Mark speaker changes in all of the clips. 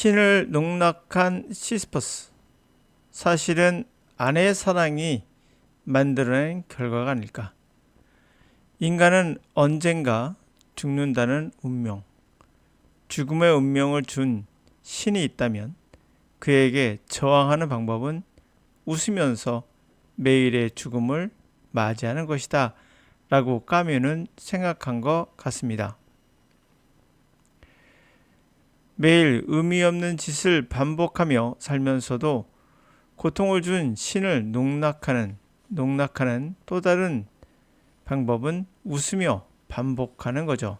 Speaker 1: 신을 농락한 시스퍼스. 사실은 아내의 사랑이 만들어낸 결과가 아닐까. 인간은 언젠가 죽는다는 운명, 죽음의 운명을 준 신이 있다면 그에게 저항하는 방법은 웃으면서 매일의 죽음을 맞이하는 것이다. 라고 까뮤는 생각한 것 같습니다. 매일 의미 없는 짓을 반복하며 살면서도 고통을 준 신을 농락하는, 농락하는 또 다른 방법은 웃으며 반복하는 거죠.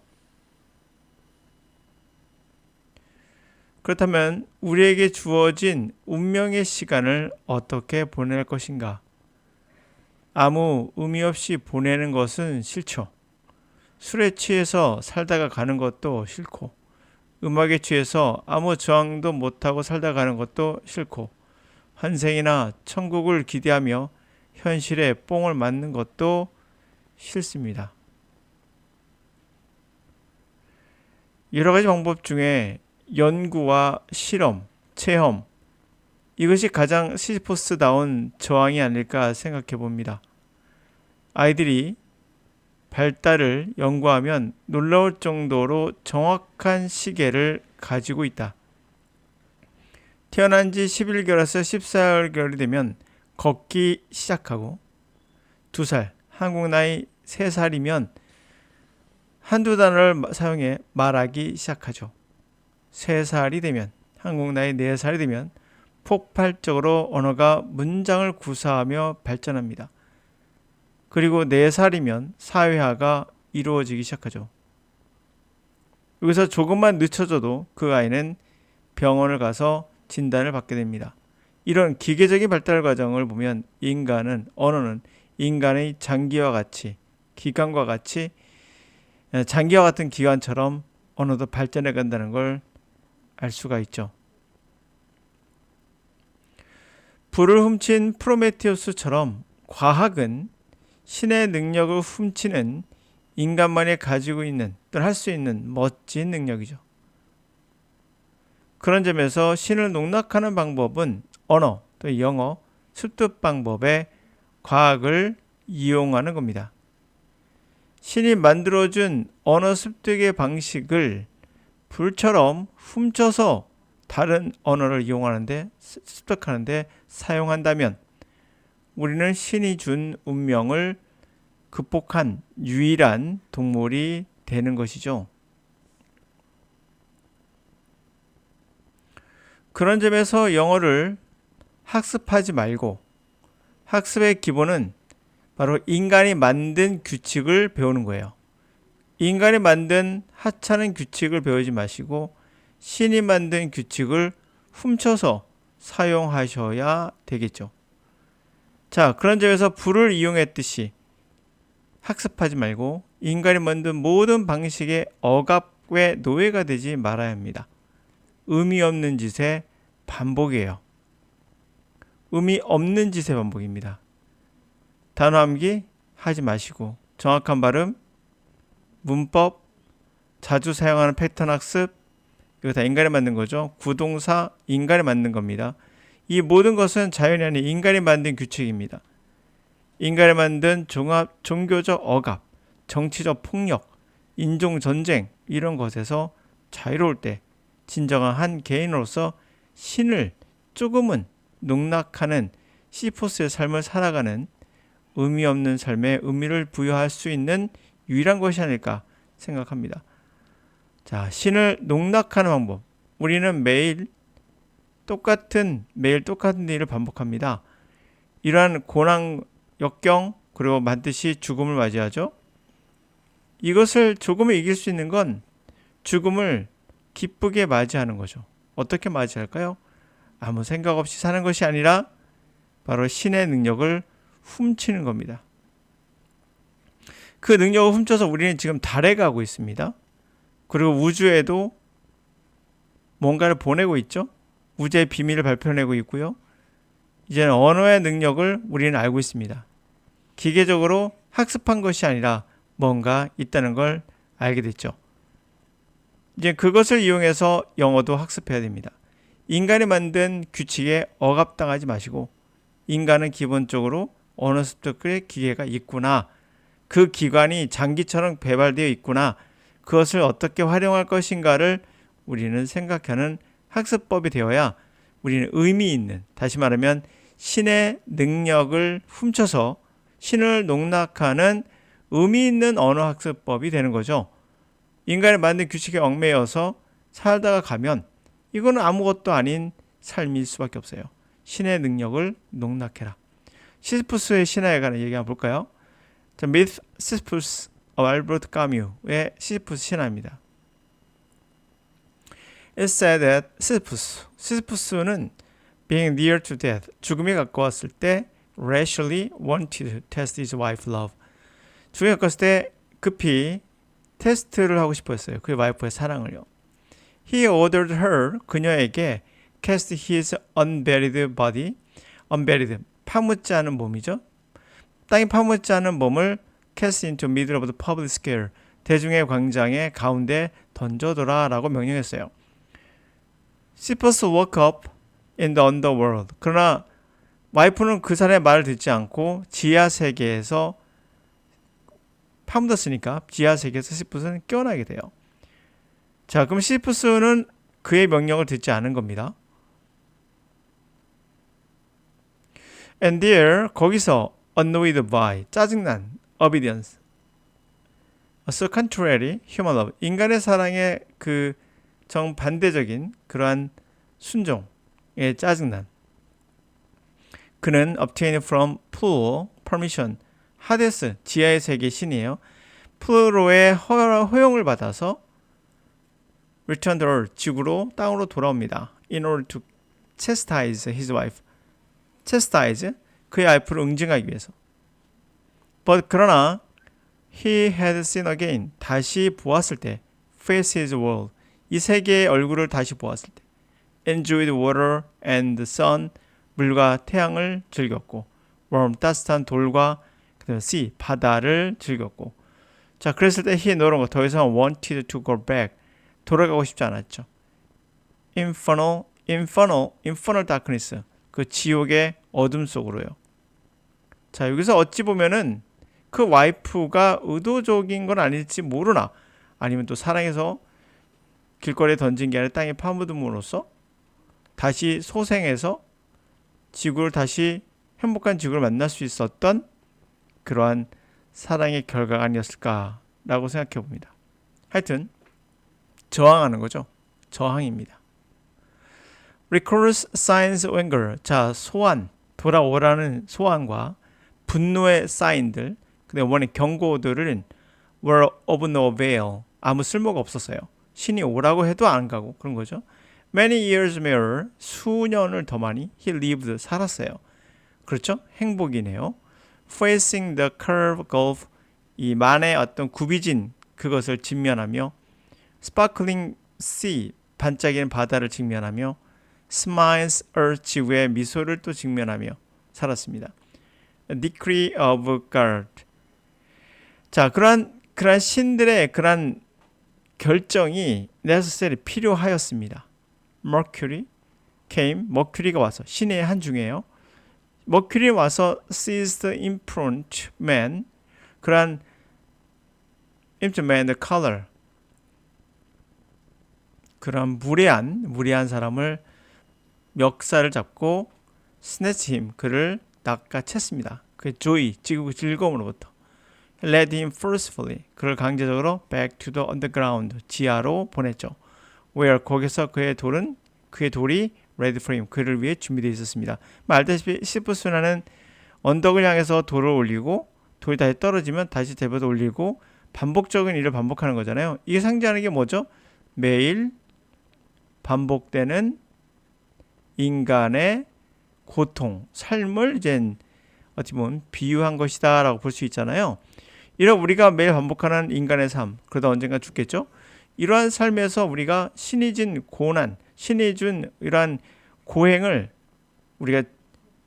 Speaker 1: 그렇다면 우리에게 주어진 운명의 시간을 어떻게 보낼 것인가? 아무 의미 없이 보내는 것은 싫죠. 술에 취해서 살다가 가는 것도 싫고, 음악에 취해서 아무 저항도 못하고 살다 가는 것도 싫고, 환생이나 천국을 기대하며 현실에 뽕을 맞는 것도 싫습니다. 여러 가지 방법 중에 연구와 실험, 체험, 이것이 가장 시지포스다운 저항이 아닐까 생각해 봅니다. 아이들이 발달을 연구하면 놀라울 정도로 정확한 시계를 가지고 있다. 태어난 지 11개월에서 14개월이 되면 걷기 시작하고 2살, 한국 나이 3살이면 한두 단어를 사용해 말하기 시작하죠. 3살이 되면 한국 나이 4살이 되면 폭발적으로 언어가 문장을 구사하며 발전합니다. 그리고 4살이면 사회화가 이루어지기 시작하죠. 여기서 조금만 늦춰져도 그 아이는 병원을 가서 진단을 받게 됩니다. 이런 기계적인 발달 과정을 보면 인간은 언어는 인간의 장기와 같이 기관과 같이 장기와 같은 기관처럼 언어도 발전해 간다는 걸 알 수가 있죠. 불을 훔친 프로메테우스처럼 과학은 신의 능력을 훔치는 인간만이 가지고 있는 또는 할 수 있는 멋진 능력이죠. 그런 점에서 신을 농락하는 방법은 언어, 또 영어, 습득 방법의 과학을 이용하는 겁니다. 신이 만들어준 언어 습득의 방식을 불처럼 훔쳐서 다른 언어를 이용하는데 습득하는데 사용한다면 우리는 신이 준 운명을 극복한 유일한 동물이 되는 것이죠. 그런 점에서 영어를 학습하지 말고 학습의 기본은 바로 인간이 만든 규칙을 배우는 거예요. 인간이 만든 하찮은 규칙을 배우지 마시고 신이 만든 규칙을 훔쳐서 사용하셔야 되겠죠. 자, 그런 점에서 불을 이용했듯이 학습하지 말고 인간이 만든 모든 방식의 억압의 노예가 되지 말아야 합니다. 의미 없는 짓의 반복이에요. 의미 없는 짓의 반복입니다. 단어 암기 하지 마시고 정확한 발음, 문법, 자주 사용하는 패턴 학습, 이거 다 인간이 만든 거죠. 구동사, 인간이 만든 겁니다. 이 모든 것은 자연이 아닌 인간이 만든 규칙입니다. 인간이 만든 종합 종교적 억압, 정치적 폭력, 인종 전쟁 이런 것에서 자유로울 때 진정한 한 개인으로서 신을 조금은 농락하는 시포스의 삶을 살아가는 의미 없는 삶에 의미를 부여할 수 있는 유일한 것이 아닐까 생각합니다. 자, 신을 농락하는 방법. 우리는 매일 똑같은 매일 똑같은 일을 반복합니다. 이러한 고난, 역경 그리고 반드시 죽음을 맞이하죠. 이것을 조금을 이길 수 있는 건 죽음을 기쁘게 맞이하는 거죠. 어떻게 맞이할까요? 아무 생각 없이 사는 것이 아니라 바로 신의 능력을 훔치는 겁니다. 그 능력을 훔쳐서 우리는 지금 달에 가고 있습니다. 그리고 우주에도 뭔가를 보내고 있죠. 우주의 비밀을 발표내고 있고요. 이제는 언어의 능력을 우리는 알고 있습니다. 기계적으로 학습한 것이 아니라 뭔가 있다는 걸 알게 됐죠. 이제 그것을 이용해서 영어도 학습해야 됩니다. 인간이 만든 규칙에 억압당하지 마시고 인간은 기본적으로 어느 습득의 기계가 있구나. 그 기관이 장기처럼 배발되어 있구나. 그것을 어떻게 활용할 것인가를 우리는 생각하는 학습법이 되어야 우리는 의미 있는, 다시 말하면 신의 능력을 훔쳐서 신을 농락하는 의미 있는 언어 학습법이 되는 거죠. 인간이 만든 규칙에 얽매여서 살다가 가면 이거는 아무것도 아닌 삶일 수밖에 없어요. 신의 능력을 농락해라. 시스푸스의 신화에 관한 얘기 한번 볼까요? 자, Myth Sisyphus of Albert Camus의 시스푸스 신화입니다. It said that Sisyphus, 시스푸스는 being near to death, 죽음에 가까웠을 때 rashly wanted to test his wife's love. 죽음에 가까웠을 때 급히 테스트를 하고 싶었어요. 그의 와이프의 사랑을요. He ordered her, 그녀에게 cast his unburied body, unburied, 파묻지 않은 몸이죠. 땅이 파묻지 않은 몸을 cast into middle of the public square, 대중의 광장의 가운데 던져둬라 라고 명령했어요. Sisyphus woke up in the underworld. 그러나 와이프는 그 사람의 말을 듣지 않고 지하 세계에서 파묻었으니까 지하 세계에서 시스푸스는 깨어나게 돼요. 자, 그럼 시스푸스는 그의 명령을 듣지 않은 겁니다. And there 거기서 annoyed by 짜증난 obedience, so contrary human love 인간의 사랑의 그 정반대적인 그러한 순종에 짜증난 그는 obtain from Pluto permission 하데스 지하의 세계 신이에요. 플루로의 허용을 받아서 return to earth 지구로 땅으로 돌아옵니다. in order to chastise his wife. chastise 그의 와이프를 응징하기 위해서. but 그러나 he had seen again 다시 보았을 때 face his world 이 세계의 얼굴을 다시 보았을 때 enjoyed water and the sun 물과 태양을 즐겼고 warm 따뜻한 돌과 그다음에 sea 바다를 즐겼고 자 그랬을 때 he no longer 더 이상 wanted to go back 돌아가고 싶지 않았죠. infernal infernal infernal darkness 그 지옥의 어둠 속으로요. 자 여기서 어찌 보면은 그 와이프가 의도적인 건 아닐지 모르나 아니면 또 사랑해서 길거리에 던진 게 아니라 땅에 파묻음으로써 다시 소생해서 지구를 다시 행복한 지구를 만날 수 있었던 그러한 사랑의 결과가 아니었을까라고 생각해 봅니다. 하여튼 저항하는 거죠. 저항입니다. Recurrence signs anger. 자, 소환, 돌아오라는 소환과 분노의 사인들, 근데 원의 경고들은 were of no avail. 아무 쓸모가 없었어요. 신이 오라고 해도 안 가고 그런 거죠. Many years more, 수년을 더 많이 he lived, 살았어요. 그렇죠? 행복이네요. Facing the curve gulf, 이 만의 어떤 구비진 그것을 직면하며 Sparkling sea, 반짝이는 바다를 직면하며 Smiles earth, 지구의 미소를 또 직면하며 살았습니다. Decree of God. 자, 그러한 그러한 신들의 그러한 결정이 necessary 필요하였습니다. Mercury came, 머큐리가 와서 신의 한 중에요. 머큐리 와서 seized the imprudent man, 그러한 imprudent man, the color, 그런 무례한 무례한 사람을 멱살을 잡고 snatch him, 그를 낚아챘습니다. 그 joy, 즐거움으로부터. Led him forcefully, 그를 강제적으로 back to the underground, 지하로 보냈죠. where 거기서 그의 돌은 그의 돌이 ready for him 그를 위해 준비되어 있었습니다. 말다시피 시프스나는 언덕을 향해서 돌을 올리고 돌이 다시 떨어지면 다시 대보도 올리고 반복적인 일을 반복하는 거잖아요. 이게 상징하는 게 뭐죠? 매일 반복되는 인간의 고통, 삶을 이제 어찌 보면 비유한 것이다라고 볼 수 있잖아요. 이런 우리가 매일 반복하는 인간의 삶, 그러다 언젠가 죽겠죠? 이러한 삶에서 우리가 신이 진 고난, 신이 준 이러한 고행을 우리가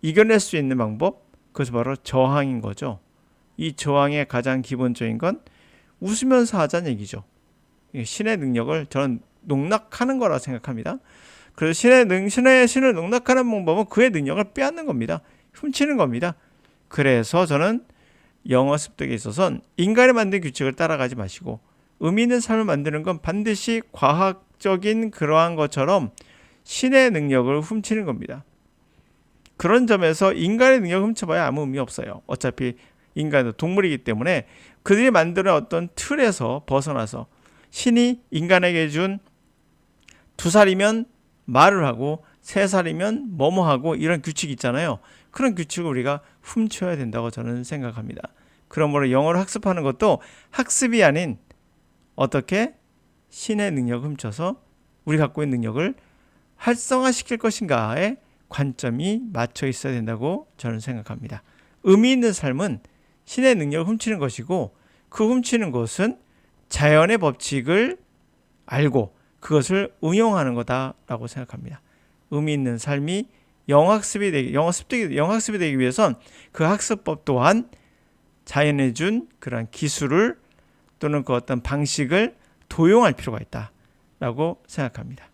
Speaker 1: 이겨낼 수 있는 방법, 그것이 바로 저항인 거죠. 이 저항의 가장 기본적인 건 웃으면서 하자는 얘기죠. 신의 능력을 저는 농락하는 거라 생각합니다. 그래서 신의 능 신의 신을 농락하는 방법은 그의 능력을 빼앗는 겁니다. 훔치는 겁니다. 그래서 저는 영어 습득에 있어서는 인간이 만든 규칙을 따라가지 마시고 의미 있는 삶을 만드는 건 반드시 과학적인 그러한 것처럼 신의 능력을 훔치는 겁니다. 그런 점에서 인간의 능력을 훔쳐봐야 아무 의미 없어요. 어차피 인간은 동물이기 때문에 그들이 만드는 어떤 틀에서 벗어나서 신이 인간에게 준 두 살이면 말을 하고 세 살이면 뭐뭐 하고 이런 규칙이 있잖아요. 그런 규칙을 우리가 훔쳐야 된다고 저는 생각합니다. 그러므로 영어를 학습하는 것도 학습이 아닌 어떻게 신의 능력을 훔쳐서 우리 갖고 있는 능력을 활성화시킬 것인가에 관점이 맞춰 있어야 된다고 저는 생각합니다. 의미 있는 삶은 신의 능력을 훔치는 것이고 그 훔치는 것은 자연의 법칙을 알고 그것을 응용하는 거다라고 생각합니다. 의미 있는 삶이 영학습이 되기, 영학습이, 영학습이 되기 위해선 그 학습법 또한 자연에 준 그런 기술을 또는 그 어떤 방식을 도용할 필요가 있다라고 생각합니다.